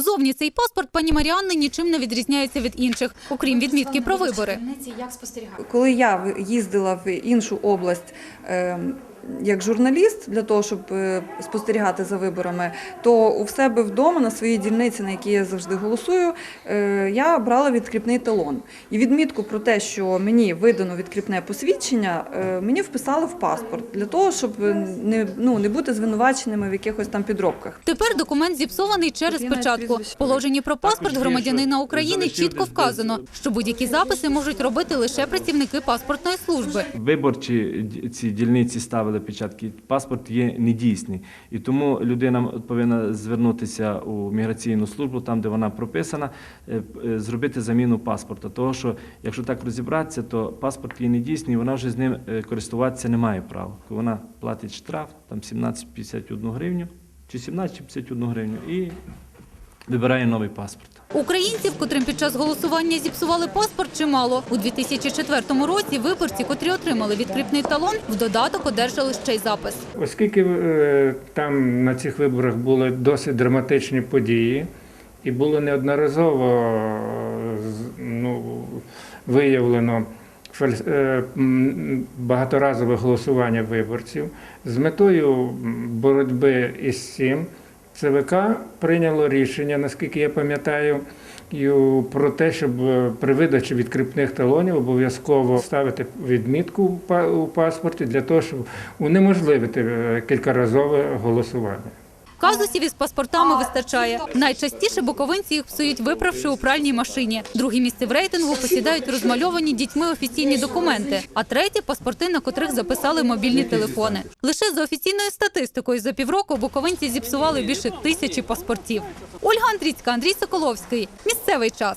Зовні цей паспорт пані Маріанни нічим не відрізняється від інших, окрім відмітки про вибори. Як спостерігати? Коли я в- їздила в іншу область е, як журналіст для того, щоб е, спостерігати за виборами, то у себе вдома на своїй дільниці, на якій я завжди голосую, е, я брала відкріпний талон. І відмітку про те, що мені видано відкріпне посвідчення, е, мені вписали в паспорт для того, щоб не, ну, не бути звинуваченими в якихось там підробках. Тепер документ зіпсований через печатку. В положенні про паспорт громадянина України чітко вказано, що будь-які записи можуть робити лише працівники паспортної служби. Виборчі ці дільниці ставили печатки, паспорт є недійсний. І тому людина повинна звернутися у міграційну службу, там, де вона прописана, е, е, зробити заміну паспорта. Того, що якщо так розібратися, то паспорт є недійсний, вона вже з ним е, користуватися не має права. Вона платить штраф, там 17,51 гривню, чи 17 чи 51 гривню, і вибирає новий паспорт. Українців, котрим під час голосування зіпсували паспорт, чимало. У 2004 році виборці, котрі отримали відкріпний талон, в додаток одержали ще й запис. Оскільки е, там на цих виборах були досить драматичні події, і було неодноразово е, з- ну, виявлено фальс- е, багаторазове голосування виборців, з метою боротьби із цим ЦВК прийняло рішення, наскільки я пам'ятаю, про те, щоб е, при видачі відкріпних талонів обов'язково ставити відмітку у паспорті для того, щоб унеможливити е, кількаразове голосування. Казусів із паспортами вистачає. Найчастіше буковинці їх псують, виправши у пральній машині. Друге місце в рейтингу посідають розмальовані дітьми офіційні документи, а третє – паспорти, на котрих записали мобільні телефони. Лише за офіційною статистикою за півроку буковинці зіпсували більше тисячі паспортів. Ольга Андрійська, Андрій Соколовський. Місцевий час.